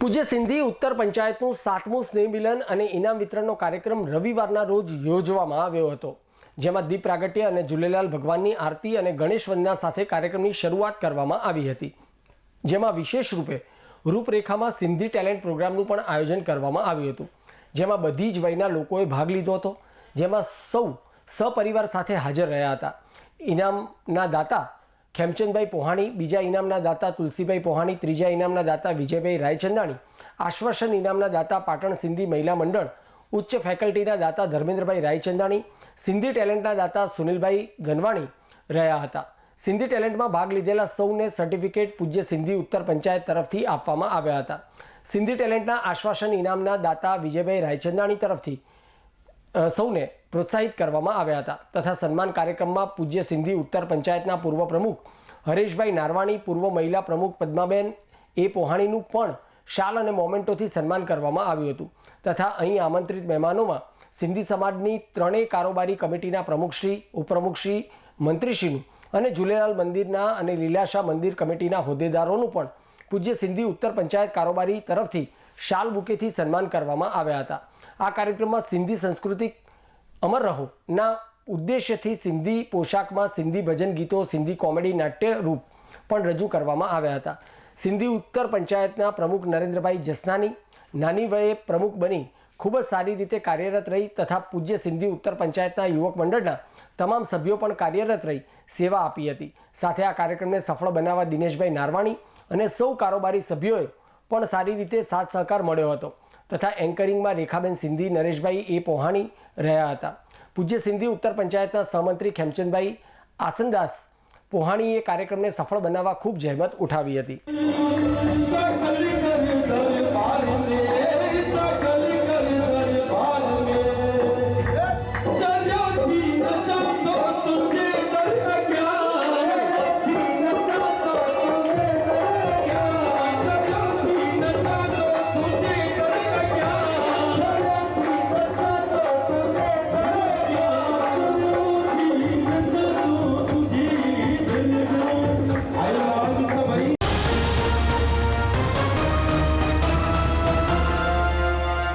પૂજ્ય સિંધી ઉત્તર પંચાયતનું સાતમું સ્નેહ મિલન અને ઇનામ વિતરણનો કાર્યક્રમ રવિવારના રોજ યોજવામાં આવ્યો હતો. જેમાં દીપ પ્રાગટ્ય અને ઝૂલેલાલ ભગવાનની આરતી અને ગણેશ વંદના સાથે કાર્યક્રમની શરૂઆત કરવામાં આવી હતી. જેમાં વિશેષ રૂપે રૂપરેખામાં સિંધી ટેલેન્ટ પ્રોગ્રામનું પણ આયોજન કરવામાં આવ્યું હતું. જેમાં બધી જ વયના લોકોએ ભાગ લીધો હતો. જેમાં સૌ સપરિવાર સાથે હાજર રહ્યા હતા. ઇનામના દાતા ખેમચંદભાઈ પોહાણી, બીજા ઇનામના દાતા તુલસીભાઈ પોહાણી, ત્રીજા ઇનામના દાતા વિજયભાઈ રાયચંદાણી, આશ્વાસન ઇનામના દાતા પાટણ સિંધી મહિલા મંડળ, ઉચ્ચ ફેકલ્ટીના દાતા ધર્મેન્દ્રભાઈ રાયચંદાણી, સિંધી ટેલેન્ટના દાતા સુનિલભાઈ ગનવાણી રહ્યા હતા. સિંધી ટેલેન્ટમાં ભાગ લીધેલા સૌને સર્ટિફિકેટ પૂજ્ય સિંધી ઉત્તર પંચાયત તરફથી આપવામાં આવ્યા હતા. સિંધી ટેલેન્ટના આશ્વાસન ઇનામના દાતા વિજયભાઈ રાયચંદાણી તરફથી સૌને પ્રોત્સાહિત કરવામાં આવ્યા હતા. તથા સન્માન કાર્યક્રમમાં પૂજ્ય સિંધી ઉત્તર પંચાયતના પૂર્વ પ્રમુખ હરેશભાઈ નારવાણી, પૂર્વ મહિલા પ્રમુખ પદ્માબેન એ પોહાણીનું પણ શાલ અને મોમેન્ટોથી સન્માન કરવામાં આવ્યું હતું. તથા અહીં આમંત્રિત મહેમાનોમાં સિંધી સમાજની ત્રણેય કારોબારી કમિટીના પ્રમુખશ્રી, ઉપપ્રમુખશ્રી, મંત્રીશ્રીનું અને ઝૂલેલાલ મંદિરના અને લીલાશા મંદિર કમિટીના હોદ્દેદારોનું પણ પૂજ્ય સિંધી ઉત્તર પંચાયત કારોબારી તરફથી શાલ બુકેથી સન્માન કરવામાં આવ્યા હતા. આ કાર્યક્રમમાં સિંધી સંસ્કૃતિ અમર રહો. ના ઉદ્દેશ્યથી સિંધી પોશાકમાં સિંધી ભજન ગીતો, સિંધી કોમેડી નાટ્ય રૂપ પણ રજૂ કરવામાં આવ્યા હતા. સિંધી ઉત્તર પંચાયતના પ્રમુખ નરેન્દ્રભાઈ જસનાની નાની વયે પ્રમુખ બની, ખૂબ જ સારી રીતે કાર્યરત રહી તથા પૂજ્ય સિંધી ઉત્તર પંચાયતના યુવક મંડળના તમામ સભ્યો પણ કાર્યરત રહી સેવા આપી હતી. સાથે આ કાર્યક્રમને સફળ બનાવવા દિનેશભાઈ નારવાણી અને સૌ કારોબારી સભ્યોએ પણ સારી રીતે સાથ સહકાર મળ્યો હતો. તથા એન્કરિંગમાં રેખાબેન સિંધી, નરેશભાઈ એ પોહાણી રહ્યા હતા. પૂજ્ય સિંધી, ઉત્તર પંચાયતના સહમંત્રી ખેમચંદભાઈ આસનદાસ પોહાણીએ કાર્યક્રમને સફળ બનાવવા ખૂબ જહેમત ઉઠાવી હતી.